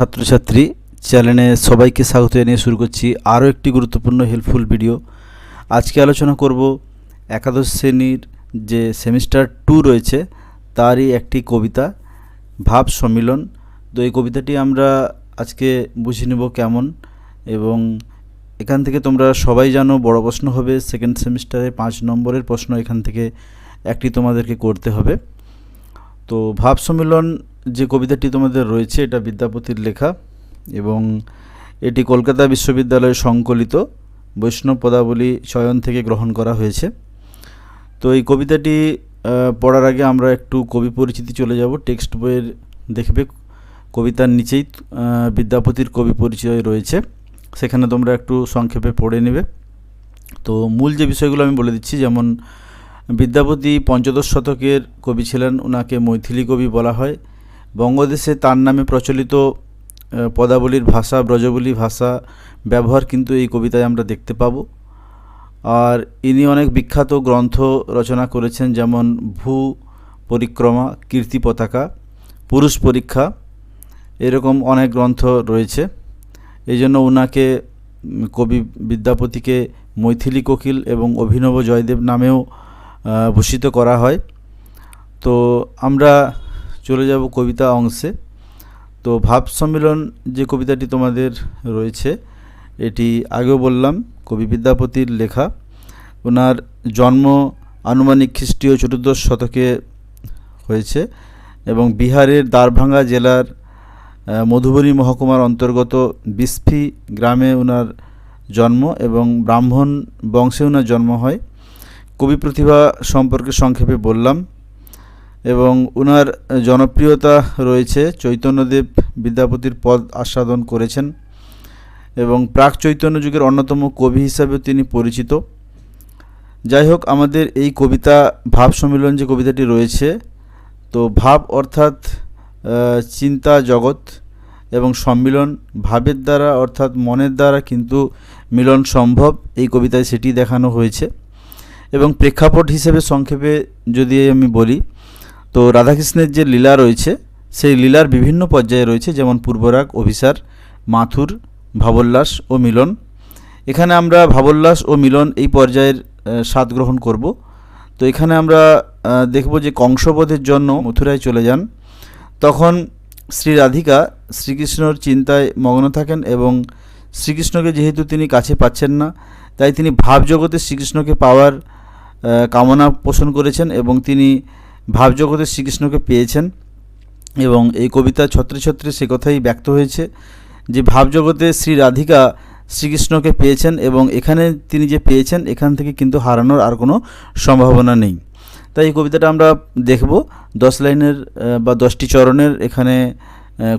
ছাত্রছাত্রী চ্যানেলে সবাইকে স্বাগত জানিয়ে শুরু করছি আরও একটি গুরুত্বপূর্ণ হেল্পফুল ভিডিও আজকে আলোচনা করব একাদশ শ্রেণির যে সেমিস্টার টু রয়েছে, তারই একটি কবিতা, ভাব সম্মিলন। তো এই কবিতাটি আমরা আজকে বুঝে নেব কেমন এবং এখান থেকে তোমরা সবাই জানো বড় প্রশ্ন হবে সেকেন্ড সেমিস্টারে পাঁচ নম্বরের প্রশ্ন এখান থেকে একটি তোমাদেরকে করতে হবে। তো ভাব সম্মেলন যে কবিতাটি তোমাদের রয়েছে, এটা বিদ্যাপতির লেখা এবং এটি কলকাতা বিশ্ববিদ্যালয়ে সংকলিত। বৈষ্ণব পদাবলী চয়ন থেকে গ্রহণ করা হয়েছে। তো এই কবিতাটি পড়ার আগে আমরা একটু কবি পরিচিতি চলে যাব। টেক্সট বইয়ের দেখবে কবিতার নিচেই বিদ্যাপতির কবি পরিচয় রয়েছে। সেখানে তোমরা একটু সংক্ষেপে পড়ে নেবে। তো মূল যে বিষয়গুলো আমি বলে দিচ্ছি, যেমন বিদ্যাপতি পঞ্চদশ শতকের কবি ছিলেন ওনাকে মৈথিলি কবি বলা হয়। বঙ্গদেশে তার নামে প্রচলিত পদাবলীর ভাষা, ব্রজবলী ভাষা ব্যবহার কিন্তু এই কবিতায় আমরা দেখতে পাবো। আর ইনি অনেক বিখ্যাত গ্রন্থ রচনা করেছেন, যেমন ভূ পরিক্রমা, কীর্তি পতাকা, পুরুষ পরীক্ষা, এরকম অনেক গ্রন্থ রয়েছে। এই জন্য ওনাকে কবি বিদ্যাপতিকে মৈথিলি কোকিল এবং অভিনব জয়দেব নামেও ভূষিত করা হয়। তো আমরা চলে যাব কবিতা অংশে। তো ভাব সম্মেলন যে কবিতাটি তোমাদের রয়েছে, এটি আগেও বললাম, কবি বিদ্যাপতির লেখা। ওনার জন্ম আনুমানিক খ্রিস্টীয় চতুর্দশ শতকে হয়েছে এবং বিহারের দ্বারভাঙ্গা জেলার মধুবনী মহকুমার অন্তর্গত বিস্ফি গ্রামে ওনার জন্ম এবং ব্রাহ্মণ বংশে ওনার জন্ম হয়। কবি প্রতিভা সম্পর্কে সংক্ষেপে বললাম, এবং ওনার জনপ্রিয়তা রয়েছে চৈতন্যদেব বিদ্যাপতির পদ আস্বাদন করেছেন, এবং প্রাক চৈতন্য যুগের অন্যতম কবি হিসাবেও তিনি পরিচিত। যাই হোক, আমাদের এই কবিতা ভাব সম্মিলন যে কবিতাটি রয়েছে, তো ভাব অর্থাৎ চিন্তা জগৎ এবং সম্মিলন ভাবের দ্বারা অর্থাৎ মনের দ্বারা কিন্তু মিলন সম্ভব। এই কবিতায় সেটি দেখানো হয়েছে। এবং প্রেক্ষাপট হিসেবে সংক্ষেপে যদি আমি বলি, তো রাধাকৃষ্ণের যে লীলা রয়েছে, সেই লীলার বিভিন্ন পর্যায়ে রয়েছে, যেমন পূর্বরাগ, অভিসার, মাথুর, ভাবোল্লাস ও মিলন। এখানে আমরা ভাবোল্লাস ও মিলন এই পর্যায়ের স্বাদ গ্রহণ করব। তো এখানে আমরা দেখব যে কংসবধের জন্য মথুরায় চলে যান। তখন শ্রী রাধিকা শ্রীকৃষ্ণর চিন্তায় মগ্ন থাকেন এবং শ্রীকৃষ্ণকে যেহেতু তিনি কাছে পাচ্ছেন না, তাই তিনি ভাবজগতে শ্রীকৃষ্ণকে পাওয়ার কামনা পোষণ করেছেন এবং তিনি ভাবজগতে শ্রীকৃষ্ণকে পেয়েছেন এবং এই কবিতা ছত্রে ছত্রে সে কথাই ব্যক্ত হয়েছে যে ভাবজগতে শ্রী রাধিকা শ্রীকৃষ্ণকে পেয়েছেন এবং এখানে তিনি যে পেয়েছেন, এখান থেকে কিন্তু হারানোর আর কোনো সম্ভাবনা নেই। তাই এই কবিতাটা আমরা দেখব। দশ লাইনের বা দশটি চরণের এখানে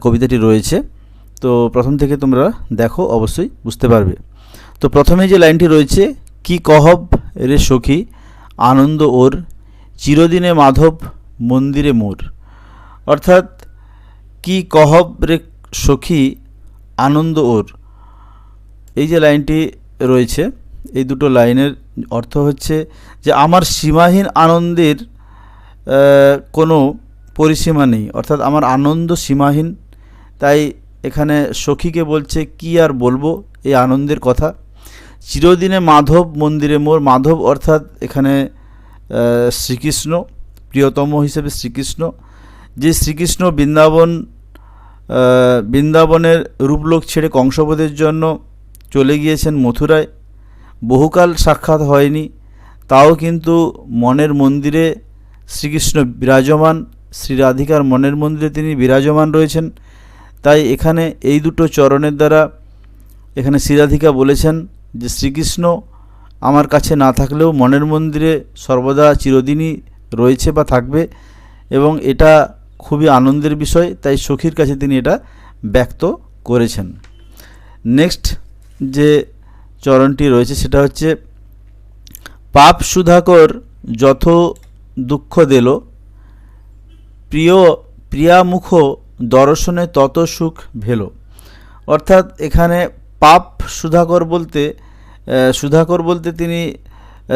কবিতাটি রয়েছে। তো প্রথম থেকে তোমরা দেখো, অবশ্যই বুঝতে পারবে। তো প্রথমে যে লাইনটি রয়েছে, কি কহব রে সখী আনন্দ ওর, চিরদিনে মাধব মন্দিরে মোর। অর্থাৎ কি কহব রে সখী, আনন্দ ওর। এই যে লাইনটি রয়েছে, এই দুটো লাইনের অর্থ হচ্ছে যে আমার সীমাহীন আনন্দের কোনো পরিসীমা নেই। অর্থাৎ আমার আনন্দ সীমাহীন, তাই এখানে সখীকে বলছে, কি আর বলব? এই আনন্দের কথা। চিরদিনে মাধব মন্দিরে মোর, মাধব অর্থাৎ এখানে শ্রীকৃষ্ণ, প্রিয়তম হিসেবে শ্রীকৃষ্ণ। যে শ্রীকৃষ্ণ বৃন্দাবন বৃন্দাবনের রূপলোক ছেড়ে কংসবধের জন্য চলে গিয়েছেন মথুরায়। বহুকাল সাক্ষাৎ হয়নি, তাও কিন্তু মনের মন্দিরে শ্রীকৃষ্ণ বিরাজমান, শ্রী রাধিকার মনের মন্দিরে তিনি বিরাজমান রয়েছেন। তাই এখানে এই দুটো চরণের দ্বারা এখানে শ্রীরাধিকা বলেছেন যে শ্রীকৃষ্ণ আমার কাছে না থাকলেও মনের মন্দিরে সর্বদা চিরদিনই রয়েছে বা থাকবে এবং এটা খুবই আনন্দের বিষয়, তাই সখীর কাছে তিনি এটা ব্যক্ত করেছেন। নেক্সট যে চরণটি রয়েছে সেটা হচ্ছে, পাপ সুধাকর যথ দুঃখ দিল, প্রিয় প্রিয়ামুখ দর্শনে তত সুখ ভেল। অর্থাৎ এখানে পাপ সুধাকর বলতে সুধাকর বলতে তিনি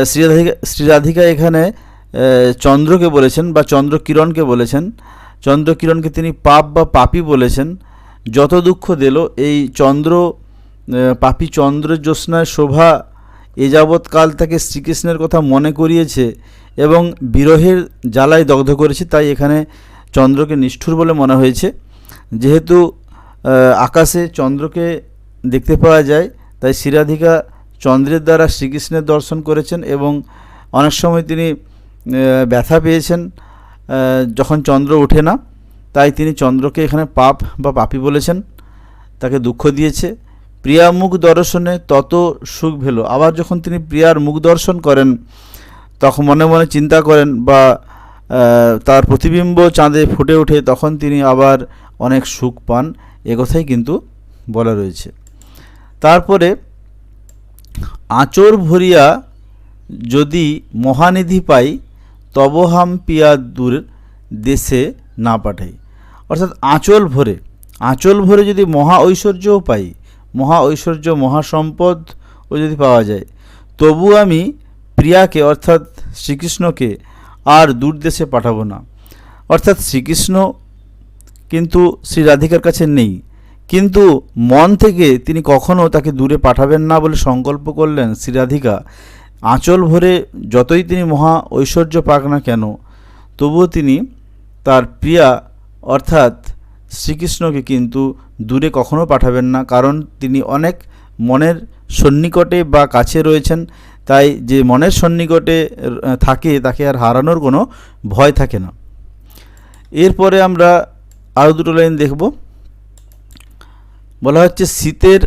শ্রীরাধিকা শ্রীরাধিকা এখানে চন্দ্রকে বলেছেন বা চন্দ্রকিরণকে বলেছেন। চন্দ্রকিরণকে তিনি পাপ বা পাপী বলেছেন। যত দুঃখ দিল, এই চন্দ্র পাপী চন্দ্রের জ্যোৎস্নায় শোভা এ যাবৎ কাল তাকে শ্রীকৃষ্ণের কথা মনে করিয়েছে এবং বিরহের জ্বালায় দগ্ধ করেছে, তাই এখানে চন্দ্রকে নিষ্ঠুর বলে মনে হয়েছে। যেহেতু আকাশে চন্দ্রকে দেখতে পাওয়া যায়, তাই শ্রীরাধিকা চন্দ্রের দ্বারা শ্রীকৃষ্ণের দর্শন করেছেন এবং অনেক সময় তিনি ব্যথা পেয়েছেন যখন চন্দ্র ওঠে না, তাই তিনি চন্দ্রকে এখানে পাপ বা পাপী বলেছেন, তাকে দুঃখ দিয়েছে। প্রিয়া মুখ দর্শনে তত সুখ ভেল। আবার যখন তিনি প্রিয়ার মুখ দর্শন করেন, তখন মনে মনে চিন্তা করেন বা তার প্রতিবিম্ব চাঁদে ফুটে ওঠে, তখন তিনি আবার অনেক সুখ পান। একথাই কিন্তু বলা রয়েছে। তারপরে আঁচর ভরিয়া যদি মহানিধি পাই তবহাম পিয়া দূর দেশে না পাঠাই। অর্থাৎ আঁচল ভরে আঁচল ভরে যদি মহা ঐশ্বর্যও পাই, মহা ঐশ্বর্য মহাসম্পদ ও যদি পাওয়া যায়, তবু আমি প্রিয়াকে, অর্থাৎ শ্রীকৃষ্ণকে, আর দূর দেশে পাঠাবো না। অর্থাৎ শ্রীকৃষ্ণ কিন্তু শ্রী রাধিকার কাছে নেই। কিন্তু মন থেকে তিনি কখনও তাকে দূরে পাঠাবেন না বলে সংকল্প করলেন শ্রীরাধিকা। আঁচল ভরে যতই তিনি মহা ঐশ্বর্য পাক না কেন, তবুও তিনি তার প্রিয়া অর্থাৎ শ্রীকৃষ্ণকে কিন্তু দূরে কখনো পাঠাবেন না, কারণ তিনি অনেক মনের সন্নিকটে বা কাছে রয়েছেন, তাই যে মনের সন্নিকটে থাকে তাকে আর হারানোর কোনো ভয় থাকে না। এরপরে আমরা আরও দুটো লাইন দেখব। বলা হচ্ছে শীতের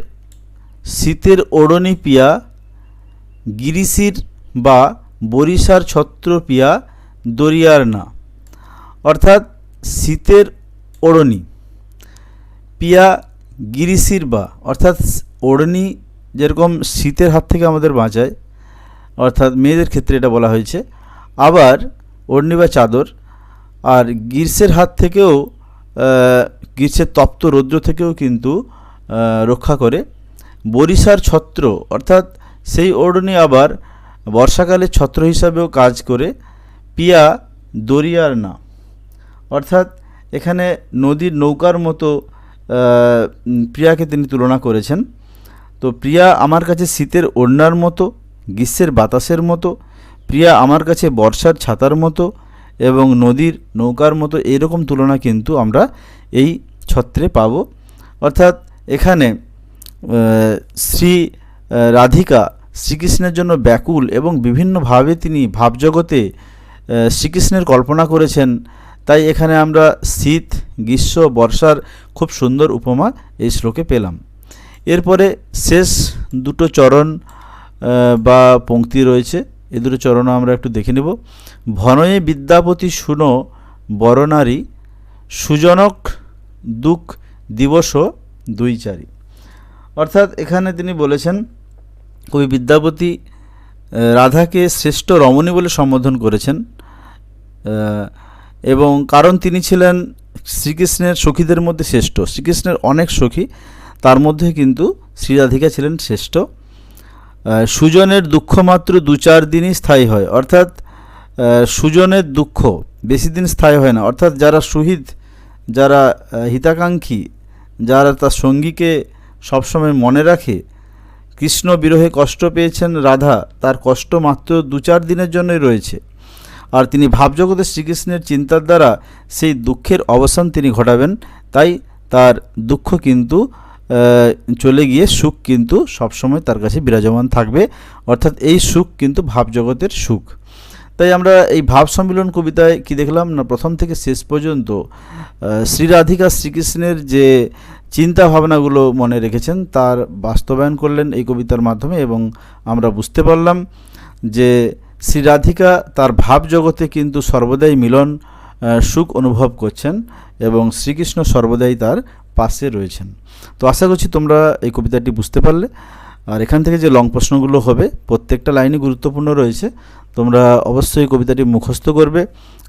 শীতের ওড়নি পিয়া, গিরিশির বা বরিশার ছত্র পিয়া দরিয়ার না। অর্থাৎ শীতের ওড়নি, পিয়া গিরিশির বা, অর্থাৎ ওড়নি যেরকম শীতের হাত থেকে আমাদের বাঁচায়, অর্থাৎ মেয়েদের ক্ষেত্রে এটা বলা হয়েছে। আবার ওড়নি বা চাদর, আর গ্রীষ্মের হাত থেকেও গ্রীষ্মের তপ্ত রৌদ্র থেকেও কিন্তু রক্ষা করে। বরিশার ছত্র, অর্থাৎ সেই ওড়নি আবার বর্ষাকালে ছত্র হিসাবেও কাজ করে পিয়া দরিয়ার না। অর্থাৎ এখানে নদীর নৌকার মতো প্রিয়াকে তিনি তুলনা করেছেন। তো প্রিয়া আমার কাছে শীতের ওড়নার মতো, গ্রীষ্মের বাতাসের মতো, প্রিয়া আমার কাছে বর্ষার ছাতার মতো এবং নদীর নৌকার মতো, এরকম তুলনা কিন্তু আমরা এই ছত্রে পাব। অর্থাৎ এখানে শ্রী রাধিকা শ্রীকৃষ্ণের জন্য ব্যাকুল এবং বিভিন্নভাবে তিনি ভাবজগতে শ্রীকৃষ্ণের কল্পনা করেছেন। তাই এখানে আমরা শীত, গ্রীষ্ম, বর্ষার খুব সুন্দর উপমা এই শ্লোকে পেলাম। এরপরে শেষ দুটো চরণ বা পংক্তি রয়েছে। এ দুটো চরণও আমরা একটু দেখে নেব। ভনয়ে বিদ্যাপতি শুনো বরনারী, সুজনক দুঃখ দিবস দুই চারি। অর্থাৎ এখানে তিনি বলেছেন, কবি বিদ্যাপতি রাধাকে শ্রেষ্ঠ রমণী বলে সম্বোধন করেছেন এবং কারণ তিনি ছিলেন শ্রীকৃষ্ণের সখীদের মধ্যে শ্রেষ্ঠ। শ্রীকৃষ্ণের অনেক সখী, তার মধ্যে কিন্তু শ্রী রাধিকা ছিলেন শ্রেষ্ঠ। সুজনের দুঃখ মাত্র দু চার দিনই স্থায়ী হয়। অর্থাৎ সুজনের দুঃখ বেশি দিন স্থায়ী হয় না। অর্থাৎ যারা সুহিত যারা হিতাকাঙ্ক্ষী যারা তার সঙ্গীকে সবসময় মনে রাখে, কৃষ্ণ বিরহে কষ্ট পেয়েছেন রাধা, তার কষ্ট মাত্র দু চার দিনের জন্যই রয়েছে। আর তিনি ভাবজগতে শ্রীকৃষ্ণের চিন্তার দ্বারা সেই দুঃখের অবসান তিনি ঘটাবেন, তাই তার দুঃখ কিন্তু চলে গিয়ে সুখ কিন্তু সবসময় তার কাছে বিরাজমান থাকবে। অর্থাৎ এই সুখ কিন্তু ভাবজগতের সুখ। তাই আমরা এই ভাব সম্মিলন কবিতায় কি দেখলাম? না প্রথম থেকে শেষ পর্যন্ত আহ, শ্রী রাধিকা শ্রীকৃষ্ণের যে চিন্তা ভাবনাগুলো মনে রেখেছেন তার বাস্তবায়ন করলেন এই কবিতার মাধ্যমে এবং আমরা বুঝতে পারলাম যে শ্রী রাধিকা তার ভাব জগতে কিন্তু সর্বদাই মিলন সুখ অনুভব করছেন এবং শ্রীকৃষ্ণ সর্বদাই তার পাশে রয়েছেন। তো আশা করছি তোমরা এই কবিতাটি বুঝতে পারলে। আর এখান থেকে যে লং প্রশ্নগুলো হবে, প্রত্যেকটা লাইনই গুরুত্বপূর্ণ রয়েছে। তোমরা অবশ্যই কবিতাটি মুখস্থ করবে,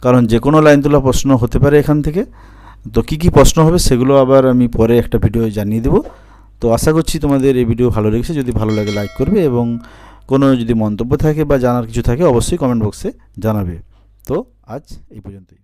কারণ যে কোনো লাইন তোলা প্রশ্ন হতে পারে এখান থেকে। তো কী কী প্রশ্ন হবে সেগুলো আবার আমি পরে একটা ভিডিও জানিয়ে দেবো। তো আশা করছি তোমাদের এই ভিডিও ভালো লেগেছে। যদি ভালো লাগে লাইক করবে এবং কোনো যদি মন্তব্য থাকে বা জানার কিছু থাকে, অবশ্যই কমেন্ট বক্সে জানাবে। তো আজ এই পর্যন্তই।